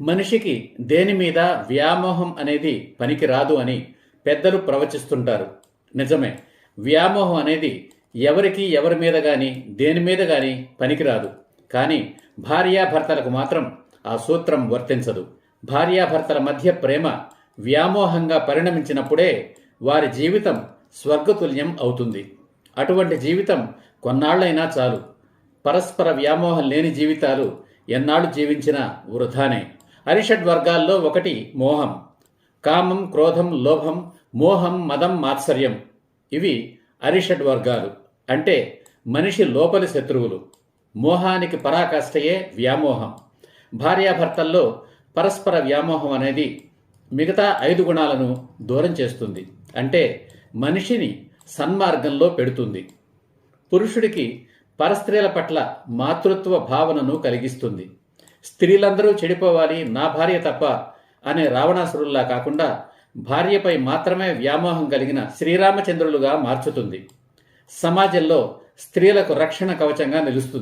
మనిషికి దేని మీద వ్యామోహం అనేది పనికి రాదు అని పెద్దలు ప్రవచిస్తుంటారు. నిజమే వ్యామోహం అనేది ఎవరికి ఎవరి మీద కానీ దేని మీద కానీ పనికిరాదు. కానీ భార్యాభర్తలకు మాత్రం ఆ సూత్రం వర్తించదు. భార్యాభర్తల మధ్య ప్రేమ వ్యామోహంగా పరిణమించినప్పుడే వారి జీవితం స్వర్గతుల్యం అవుతుంది. అటువంటి జీవితం కొన్నాళ్ళైనా చాలు. పరస్పర వ్యామోహం లేని జీవితాలు ఎన్నాళ్ళు జీవించినా వృధానే. అరిషడ్ వర్గాల్లో ఒకటి మోహం. కామం క్రోధం లోభం మోహం మదం మాత్సర్యం. ఇవి అరిషడ్ వర్గాలు. అంటే మనిషి లోపలి శత్రువులు. మోహానికి పరాకాష్ఠయే వ్యామోహం. భార్యాభర్తల్లో పరస్పర వ్యామోహం అనేది మిగతా ఐదు గుణాలను దూరం చేస్తుంది. అంటే మనిషిని సన్మార్గంలో పెడుతుంది. పురుషుడికి పరస్త్రీల పట్ల మాతృత్వ భావనను కలిగిస్తుంది. స్త్రీలందరూ చెడిపోవాలి నా భార్య తప్ప అనే రావణాసురుల్లా కాకుండా భార్యపై మాత్రమే వ్యామోహం కలిగిన శ్రీరామచంద్రులుగా మార్చుతుంది. సమాజంలో స్త్రీలకు రక్షణ కవచంగా నిలుస్తుంది.